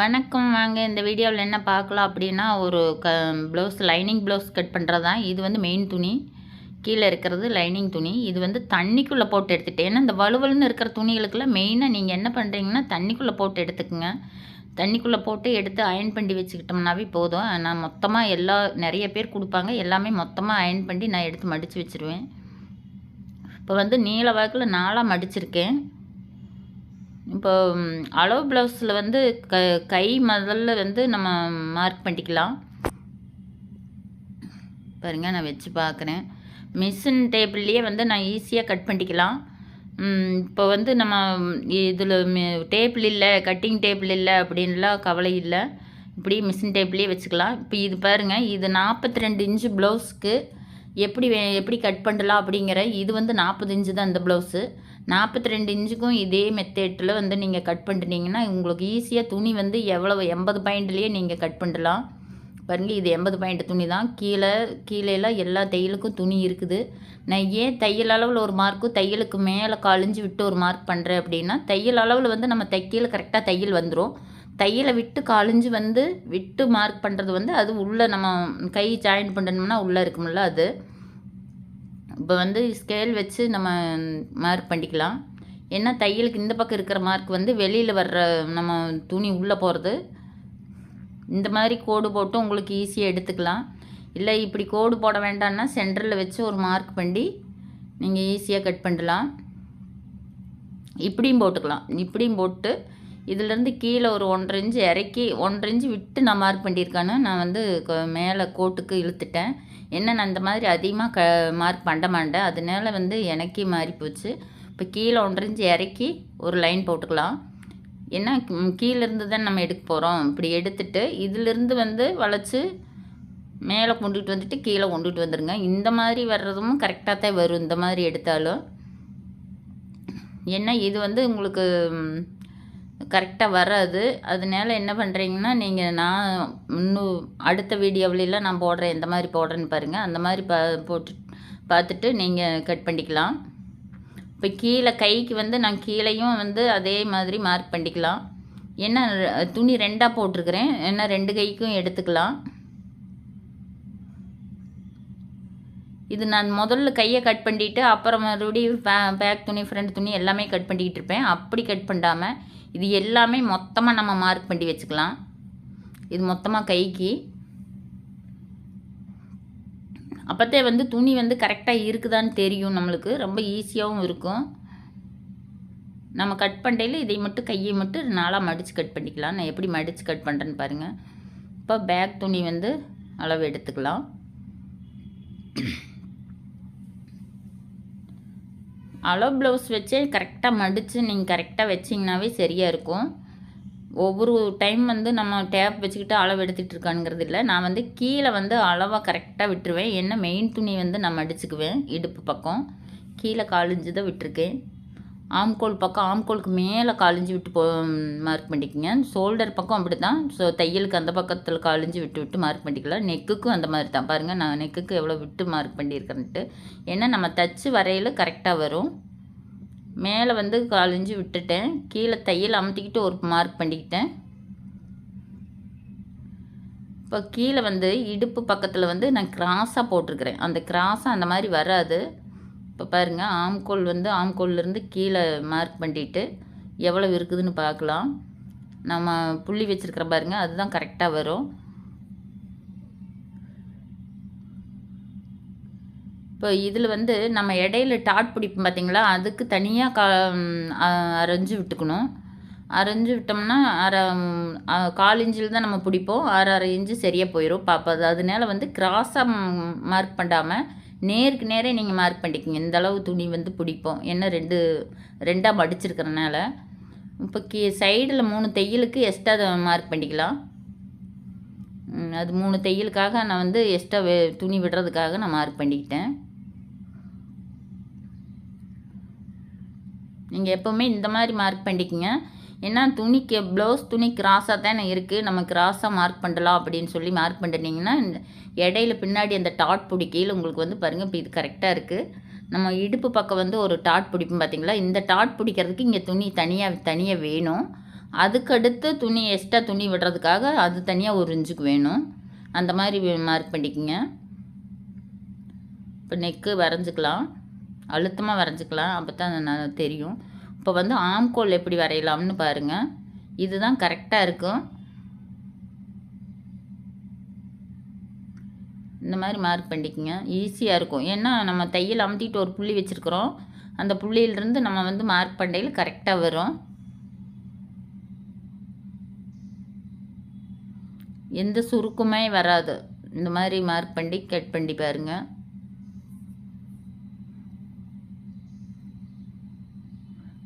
வணக்கம் வாங்க. இந்த வீடியோவில் என்ன பார்க்கலாம் அப்படின்னா ஒரு க ப்ளவுஸ் லைனிங் ப்ளவுஸ் கட் பண்ணுறது தான் இது வந்து மெயின் துணி. கீழே இருக்கிறது லைனிங் துணி. இது வந்து தண்ணிக்குள்ளே போட்டு எடுத்துகிட்டு ஏன்னா இந்த வலுவலுன்னு இருக்கிற துணிகளுக்கெல்லாம் மெயினாக நீங்கள் என்ன பண்ணுறீங்கன்னா தண்ணிக்குள்ளே போட்டு எடுத்துக்கோங்க. தண்ணிக்குள்ளே போட்டு எடுத்து அயன் பண்ணி வச்சுக்கிட்டோம்னாவே போதும். நான் மொத்தமாக எல்லா நிறைய பேர் கொடுப்பாங்க. எல்லாமே மொத்தமாக அயன் பண்ணி நான் எடுத்து மடித்து வச்சுருவேன். இப்போ வந்து நீல வாக்கில் நாளாக மடிச்சிருக்கேன். இப்போ அளவு ப்ளவுஸில் வந்து க கை முதல்ல வந்து நம்ம மார்க் பண்ணிக்கலாம். பாருங்க நான் வச்சு பார்க்குறேன் மிஷின் டேபிள்லேயே வந்து நான் ஈஸியாக கட் பண்ணிக்கலாம். இப்போ வந்து நம்ம இதில் டேபிள் இல்லை கட்டிங் டேபிள் இல்லை அப்படின்லாம் கவலை இல்லை. இப்படி மிஷின் டேபிளே வச்சுக்கலாம். இப்போ இது பாருங்கள் இது நாற்பத்தி ரெண்டு இன்ச்சு ப்ளவுஸ்க்கு எப்படி வே எப்படி கட் பண்ணலாம் அப்படிங்கிற இது வந்து நாற்பது இன்ச்சு தான் இந்த ப்ளவுஸு நாற்பத்தி ரெண்டு இன்ச்சுக்கும் இதே மெத்தேட்டில் வந்து நீங்கள் கட் பண்ணிட்டீங்கன்னா உங்களுக்கு ஈஸியாக துணி வந்து எவ்வளோ எண்பது பாயிண்ட்லேயே நீங்கள் கட் பண்ணலாம். பாருங்கள் இது எண்பது பாயிண்ட் துணி தான். கீழே கீழேலாம் எல்லா தையலுக்கும் துணி இருக்குது. நான் ஏன் தையல் அளவில் ஒரு மார்க்கும் தையலுக்கு மேலே காலிஞ்சு விட்டு ஒரு மார்க் பண்ணுறேன் அப்படின்னா தையல் அளவில் வந்து நம்ம தைக்கையில் கரெக்டாக தையல் வந்துடும் தையலை விட்டு காலிஞ்சு வந்து விட்டு மார்க் பண்ணுறது வந்து அது உள்ளே நம்ம கை ஜாயின் பண்ணணும்னா உள்ளே இருக்கும்ல அது. இப்போ வந்து ஸ்கேல் வச்சு நம்ம மார்க் பண்ணிக்கலாம். ஏன்னா தையலுக்கு இந்த பக்கம் இருக்கிற மார்க் வந்து வெளியில் வர்ற நம்ம துணி உள்ளே போகிறது இந்த மாதிரி கோடு போட்டு உங்களுக்கு ஈஸியாக எடுத்துக்கலாம். இல்லை இப்படி கோடு போட வேண்டாம்னா சென்டரில் வச்சு ஒரு மார்க் பண்ணி நீங்கள் ஈஸியாக கட் பண்ணலாம் இப்படியும் போட்டுக்கலாம். இப்படியும் போட்டு இதிலேருந்து கீழே ஒரு ஒன்றரை இன்ச்சு இறக்கி ஒன்றரை இன்ச்சு விட்டு நான் மார்க் பண்ணியிருக்கானு நான் வந்து மேலே கோட்டுக்கு இழுத்துட்டேன். என்ன நான் இந்த மாதிரி அதிகமாக க மார்க் பண்ண மாட்டேன். அதனால வந்து எனக்கே மாறி போச்சு. இப்போ கீழே ஒன்றரை இன்ச்சு இறக்கி ஒரு லைன் போட்டுக்கலாம். ஏன்னா கீழேருந்து தான் நம்ம எடுக்க போகிறோம் இப்படி எடுத்துட்டு இதிலிருந்து வந்து வளைச்சி மேலே கொண்டுட்டு வந்துட்டு கீழே கொண்டுட்டு வந்துடுங்க இந்த மாதிரி வர்றதும் கரெக்டாக தான் வரும். இந்த மாதிரி எடுத்தாலும். ஏன்னா இது வந்து உங்களுக்கு கரெக்டாக வராது. அதனால என்ன பண்ணுறீங்கன்னா நீங்கள் நான் இன்னும் அடுத்த வீடியோவிலலாம் நான் போடுறேன். எந்த மாதிரி போடுறேன்னு பாருங்கள் அந்த மாதிரி பா போட்டு பார்த்துட்டு நீங்கள் கட் பண்ணிக்கலாம். இப்போ கீழே கைக்கு வந்து நான் கீழேயும் வந்து அதே மாதிரி மார்க் பண்ணிக்கலாம். ஏன்னா துணி ரெண்டாக போட்டிருக்கிறேன். ஏன்னா ரெண்டு கைக்கும் எடுத்துக்கலாம். இது நான் முதல்ல கையை கட் பண்ணிவிட்டு அப்புறம் மறுபடியும் பே பேக் துணி ஃப்ரண்ட் துணி எல்லாமே கட் பண்ணிக்கிட்டு இருப்பேன். அப்படி கட் பண்ணாமல் இது எல்லாமே மொத்தமாக நம்ம மார்க் பண்ணி வச்சுக்கலாம். இது மொத்தமாக கைக்கு. அப்போத்தே வந்து துணி வந்து கரெக்டாக இருக்குதான்னு தெரியும் நம்மளுக்கு. ரொம்ப ஈஸியாகவும் இருக்கும். நம்ம கட் பண்ணையில் இதை மட்டும் கையை மட்டும் நாளாக மடித்து கட் பண்ணிக்கலாம். நான் எப்படி மடித்து கட் பண்ணுறேன்னு பாருங்கள் இப்போ பேக் துணி வந்து அளவு எடுத்துக்கலாம். அளவு ப்ளவுஸ் வச்சே கரெக்டாக மடித்து நீங்கள் கரெக்டாக வச்சிங்கனாவே சரியாக இருக்கும். ஒவ்வொரு டைம் வந்து நம்ம டேப் வச்சுக்கிட்டு அளவு எடுத்துகிட்டு இருக்கானுங்கிறது இல்லை. நான் வந்து கீழே வந்து அளவாக கரெக்டாக விட்டுருவேன். என்ன மெயின் துணி வந்து நான் மடிச்சுக்குவேன்? இடுப்பு பக்கம். கீழே காலிஞ்சு தான் விட்டுருக்கேன். ஆம்கோல் பக்கம் ஆம்கோலுக்கு மேலே காலிஞ்சு விட்டு போ மார்க் பண்ணிக்கோங்க. ஷோல்டர் பக்கம் அப்படி தான் ஸோ தையலுக்கு அந்த பக்கத்தில் காலிஞ்சு விட்டு விட்டு மார்க் பண்ணிக்கலாம் நெக்குக்கும் அந்த மாதிரி தான் பாருங்கள் நான் நெக்குக்கு எவ்வளோ விட்டு மார்க் பண்ணியிருக்கேன்ட்டு ஏன்னா நம்ம தச்சு வரையில் கரெக்டாக வரும். மேலே வந்து காலிஞ்சு விட்டுட்டேன். கீழே தையல் அமுத்திக்கிட்டு ஒரு மார்க் பண்ணிக்கிட்டேன். இப்போ கீழே வந்து இடுப்பு பக்கத்தில் வந்து நான் கிராஸாக போட்டிருக்கிறேன். அந்த கிராஸாக அந்த மாதிரி வராது. இப்போ பாருங்கள் ஆம்கோல் வந்து ஆம்கோல்லேருந்து கீழே மார்க் பண்ணிட்டு எவ்வளோ இருக்குதுன்னு பார்க்கலாம். நம்ம புள்ளி வச்சுருக்கிற பாருங்கள் அதுதான் கரெக்டாக வரும். இப்போ இதில் வந்து நம்ம இடையில டாட் பிடிப்போம் பார்த்திங்களா அதுக்கு தனியாக கா அரைஞ்சி விட்டுக்கணும். அரைஞ்சி விட்டோம்னா அரை கால் இன்ச்சில் தான் நம்ம பிடிப்போம். அரை அரை இன்ச்சு சரியாக போயிடும் பாப்பா அதனால வந்து கிராஸாக மார்க் பண்ணாமல் நேருக்கு நேரே நீங்கள் மார்க் பண்ணிக்கிங்க. இந்த அளவு துணி வந்து பிடிப்போம். ஏன்னா ரெண்டு ரெண்டாக மடிச்சிருக்கிறனால. இப்போ கீ சைடில் மூணு தையலுக்கு எக்ஸ்ட்ரா மார்க் பண்ணிக்கலாம். அது மூணு தையலுக்காக நான் வந்து எக்ஸ்ட்ரா வே துணி விடுறதுக்காக நான் மார்க் பண்ணிக்கிட்டேன். நீங்கள் எப்போவுமே இந்த மாதிரி மார்க் பண்ணிக்கிங்க. ஏன்னா துணிக்கு ப்ளவுஸ் துணி கிராஸாக தானே இருக்குது நம்ம கிராஸாக மார்க் பண்ணலாம் அப்படின்னு சொல்லி மார்க் பண்ணிட்டீங்கன்னா இடையில பின்னாடி அந்த டாட் பிடிக்கையில் உங்களுக்கு வந்து பாருங்கள் இப்போ இது கரெக்டாக இருக்குது நம்ம இடுப்பு பக்கம் வந்து ஒரு டாட் பிடிப்போம் பார்த்தீங்களா இந்த டாட் பிடிக்கிறதுக்கு இங்கே துணி தனியாக தனியாக வேணும். அதுக்கடுத்து துணி எக்ஸ்ட்ரா துணி விடுறதுக்காக அது தனியாக ஒரு இன்ச்சுக்கு வேணும். அந்த மாதிரி மார்க் பண்ணிக்கோங்க. இப்போ நெக்கு வரைஞ்சிக்கலாம். அழுத்தமாக வரைஞ்சிக்கலாம். அப்போ தான் தெரியும். இப்போ வந்து ஆம்கோல் எப்படி வரையலாம்னு பாருங்கள் இதுதான் கரெக்டாக இருக்கும். இந்த மாதிரி மார்க் பண்ணிக்கோங்க. ஈஸியாக இருக்கும். ஏன்னா நம்ம தையல் அமுத்திட்டு ஒரு புள்ளி வச்சுருக்குறோம். அந்த புள்ளியிலிருந்து நம்ம வந்து மார்க் பண்ணையில் கரெக்டாக வரும். எந்த சுருக்குமே வராது. இந்த மாதிரி மார்க் பண்ணி கட் பண்ணி பாருங்கள்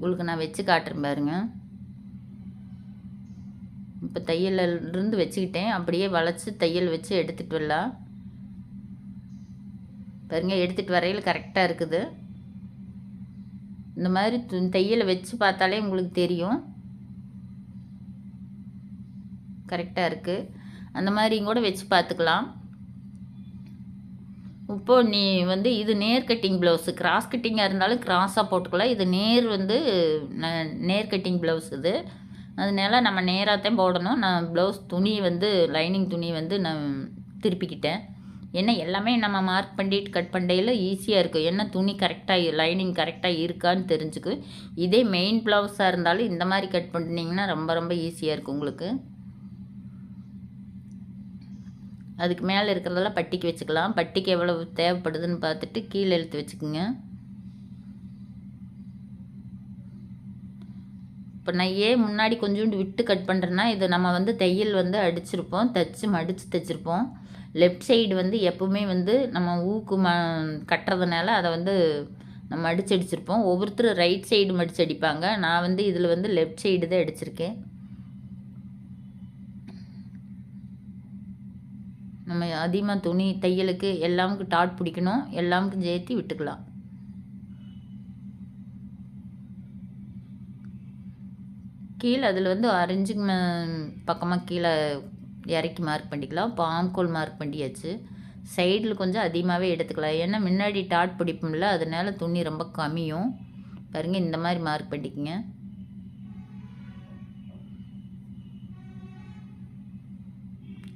உங்களுக்கு நான் வச்சு காட்டுறேன் பாருங்க. இப்போ தையலிருந்து வச்சுக்கிட்டேன். அப்படியே வளைச்சி தையல் வச்சு எடுத்துகிட்டு வரலாம். பாருங்க எடுத்துகிட்டு வரையில் கரெக்டாக இருக்குது. இந்த மாதிரி து- தையலை வச்சு பார்த்தாலே உங்களுக்கு தெரியும். கரெக்டாக இருக்குது அந்த மாதிரியும் கூட வச்சு பார்த்துக்கலாம். இப்போ நீ வந்து இது நேர் கட்டிங் ப்ளவுஸு கிராஸ் கட்டிங்காக இருந்தாலும் கிராஸாக போட்டுக்கலாம். இது நேர் வந்து ந- நேர் கட்டிங் ப்ளவுஸ் இது. அதனால நம்ம நேராக தான் போடணும். நான் ப்ளவுஸ் துணி வந்து லைனிங் துணி வந்து நான் திருப்பிக்கிட்டேன். ஏன்னா எல்லாமே நம்ம மார்க் பண்ணிட்டு கட் பண்ணையில் ஈஸியாக இருக்கும். ஏன்னா துணி கரெக்டாக லைனிங் கரெக்டாக இருக்கான்னு தெரிஞ்சுக்கு இதே மெயின் ப்ளவுஸாக இருந்தாலும் இந்த மாதிரி கட் பண்ணிங்கன்னா ரொம்ப ரொம்ப ஈஸியாக இருக்கும் உங்களுக்கு. அதுக்கு மேலே இருக்கிறதெல்லாம் பட்டிக்கு வச்சுக்கலாம். பட்டிக்கு எவ்வளவு தேவைப்படுதுன்னு பார்த்துட்டு கீழே இழுத்து வச்சுக்கோங்க. இப்போ நான் ஏன் முன்னாடி கொஞ்சோண்டு விட்டு கட் பண்ணுறேன்னா இது நம்ம வந்து தையல் வந்து அடிச்சிருப்போம். தச்சு மடித்து தைச்சிருப்போம். லெஃப்ட் சைடு வந்து எப்பவுமே வந்து நம்ம ஊக்கு ம கட்டுறதுனால அதை வந்து நம்ம அடிச்சு அடிச்சிருப்போம். ஒவ்வொருத்தரும் ரைட் சைடு மடிச்சு அடிப்பாங்க. நான் வந்து இதில் வந்து லெஃப்ட் சைடு தான் அடிச்சிருக்கேன். நம்ம அதிகமாக துணி தையலுக்கு எல்லாமுக்கு டாட் பிடிக்கணும். எல்லாமுக்கும் சேர்த்து விட்டுக்கலாம். கீழே அதில் வந்து அரிஞ்சு பக்கமாக கீழே இறக்கி மார்க் பண்ணிக்கலாம். இப்போ ஆம்கோல் மார்க் பண்ணியாச்சு. சைடில் கொஞ்சம் அதிகமாகவே எடுத்துக்கலாம். ஏன்னா முன்னாடி டாட் பிடிப்போம்ல அதனால் துணி ரொம்ப கம்மியும். பாருங்கள் இந்த மாதிரி மார்க் பண்ணிக்கங்க.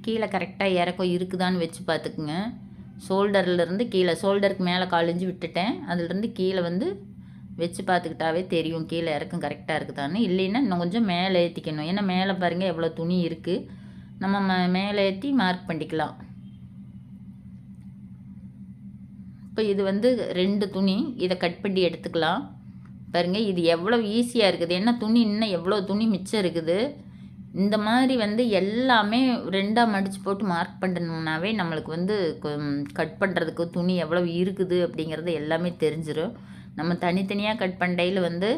கீழே கரெக்டாக இறக்கம் இருக்குதான்னு வச்சு பார்த்துக்குங்க. ஷோல்டர்லேருந்து கீழே ஷோல்டருக்கு மேலே காலிஞ்சு விட்டுட்டேன். அதுலேருந்து கீழே வந்து வச்சு பார்த்துக்கிட்டாவே தெரியும். கீழே இறக்கம் கரெக்டாக இருக்குதான்னு. இல்லைன்னா இன்னும் கொஞ்சம் மேலே ஏற்றிக்கணும் ஏன்னா மேலே பாருங்கள் எவ்வளோ துணி இருக்குது நம்ம ம- மேலே ஏற்றி மார்க் பண்ணிக்கலாம். இப்போ இது வந்து ரெண்டு துணி. இதை கட் பண்ணி எடுத்துக்கலாம். பாருங்கள் இது எவ்வளோ ஈஸியாக இருக்குது. ஏன்னா துணி இன்னும் எவ்வளோ துணி மிச்சம் இருக்குது. இந்த மாதிரி வந்து எல்லாமே ரெண்டாக மடித்து போட்டு மார்க் பண்ணணும்னாவே நம்மளுக்கு வந்து கட் பண்ணுறதுக்கு துணி எவ்வளோ இருக்குது அப்படிங்கிறது எல்லாமே தெரிஞ்சிடும் நம்ம தனித்தனியாக கட் பண்ணையில் வந்து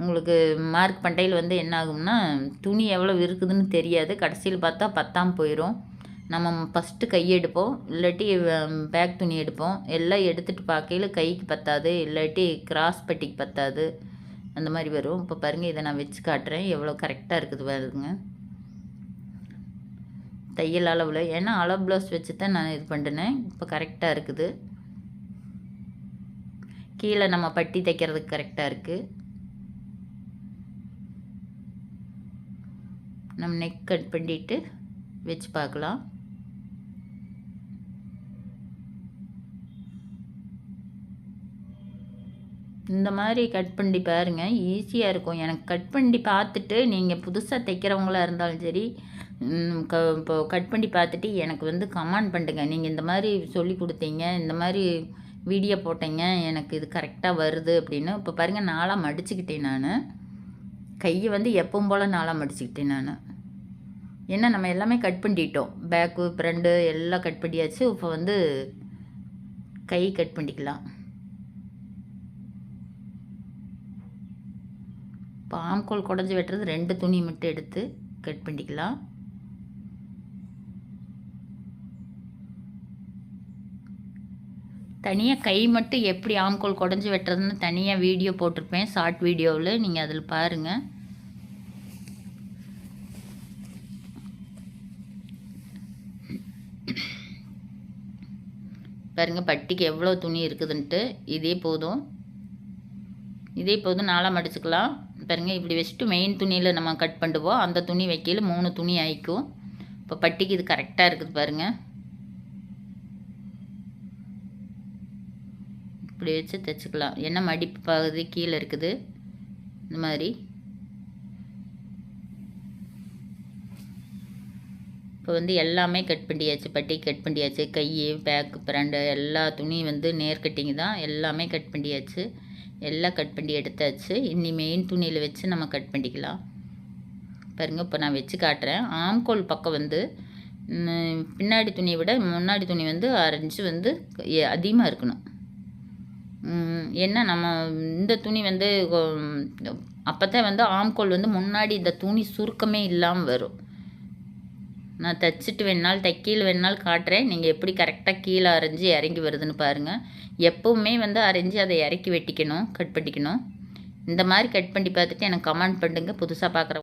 உங்களுக்கு மார்க் பண்ணையில் வந்து என்ன ஆகும்னா துணி எவ்வளோ இருக்குதுன்னு தெரியாது. கடைசியில் பார்த்தா பத்தாம் போயிடும் நம்ம ஃபஸ்ட்டு கை எடுப்போம். இல்லாட்டி பேக் துணி எடுப்போம். எல்லாம் எடுத்துகிட்டு பார்க்கையில் கைக்கு பத்தாது. இல்லாட்டி கிராஸ் பட்டிக்கு பத்தாது. அந்த மாதிரி வரும். இப்போ பாருங்கள் இதை நான் வச்சு காட்டுறேன். எவ்வளோ கரெக்டாக இருக்குது பாருங்க. தையல் அளவில் ஏன்னா அளவு ப்ளவுஸ் வச்சு தான் நான் இது பண்ணினேன். இப்போ கரெக்டாக இருக்குது. கீழே நம்ம பட்டி தைக்கிறதுக்கு கரெக்டாக இருக்குது நம்ம நெக் கட் பண்ணிட்டு வச்சு பார்க்கலாம். இந்த மாதிரி கட் பண்ணி பாருங்கள் ஈஸியாக இருக்கும். எனக்கு கட் பண்ணி பார்த்துட்டு நீங்கள் புதுசாக தைக்கிறவங்களா இருந்தாலும் சரி க இப்போ கட் பண்ணி பார்த்துட்டு எனக்கு வந்து கமெண்ட் பண்ணுங்க. நீங்கள் இந்த மாதிரி சொல்லி கொடுத்தீங்க இந்த மாதிரி வீடியோ போட்டீங்க எனக்கு இது கரெக்டாக வருது அப்படின்னு. இப்போ பாருங்கள் நாளாக மடிச்சுக்கிட்டேன் நான். கையை வந்து எப்பவும் போல் நாளாக மடிச்சுக்கிட்டேன் நான். ஏன்னா நம்ம எல்லாமே கட் பண்ணிட்டோம். பேக்கு ஃப்ரண்டு எல்லாம் கட் பண்ணியாச்சு. இப்போ வந்து கை கட் பண்ணிக்கலாம். இப்போ ஆம்கோல் குடஞ்சி வெட்டுறது ரெண்டு துணி மட்டும் எடுத்து கட் பண்ணிக்கலாம். தனியாக கை மட்டும் எப்படி ஆம்கோல் குடஞ்சி வெட்டுறதுன்னு தனியாக வீடியோ போட்டிருப்பேன். ஷார்ட் வீடியோவில் நீங்கள் அதில் பாருங்கள் பாருங்கள் பட்டிக்கு எவ்வளோ துணி இருக்குதுன்ட்டு. இதே போதும். இதே போதும் நாளாக மடிச்சுக்கலாம் பாருங்கள் இப்படி வச்சுட்டு மெயின் துணியில் நம்ம கட் பண்ணுவோம். அந்த துணி வைக்கையில் மூணு துணி ஆயிக்கும் இப்போ பட்டிக்கு இது கரெக்டாக இருக்குது பாருங்கள் இப்படி வச்சு தைச்சிக்கலாம். என்ன மடிப்பு பகுதி கீழே இருக்குது. இந்த மாதிரி. இப்போ வந்து எல்லாமே கட் பண்ணியாச்சு. பட்டி கட் பண்ணியாச்சு. கை பேக்கு பிரண்டு எல்லா துணி வந்து நேர் கட்டிங் தான். எல்லாமே கட் பண்ணியாச்சு. எல்லாம் கட் பண்ணி எடுத்தாச்சு. இன்னி மெயின் துணியில் வச்சு நம்ம கட் பண்ணிக்கலாம். பாருங்க இப்போ நான் வச்சு காட்டுறேன். ஆம்கோல் பக்கம் வந்து பின்னாடி துணியை விட முன்னாடி துணி வந்து அரைஞ்சு வந்து அதிகமாக இருக்கணும். ஏன்னா நம்ம இந்த துணி வந்து அப்போ தான் வந்து ஆம்கோல் வந்து முன்னாடி இந்த துணி சுருக்கமே இல்லாமல் வரும். நான் தைச்சிட்டு வேணாலும் தைக்கீழ வேணாலும் காட்டுறேன். நீங்கள் எப்படி கரெக்டாக கீழே அரைஞ்சி இறங்கி வருதுன்னு பாருங்கள் எப்போவுமே வந்து அரைஞ்சி அதை இறக்கி வெட்டிக்கணும் கட் பண்ணிக்கணும். இந்த மாதிரி கட் பண்ணி பார்த்துட்டு எனக்கு கமெண்ட் பண்ணுங்கள் புதுசாக பார்க்குற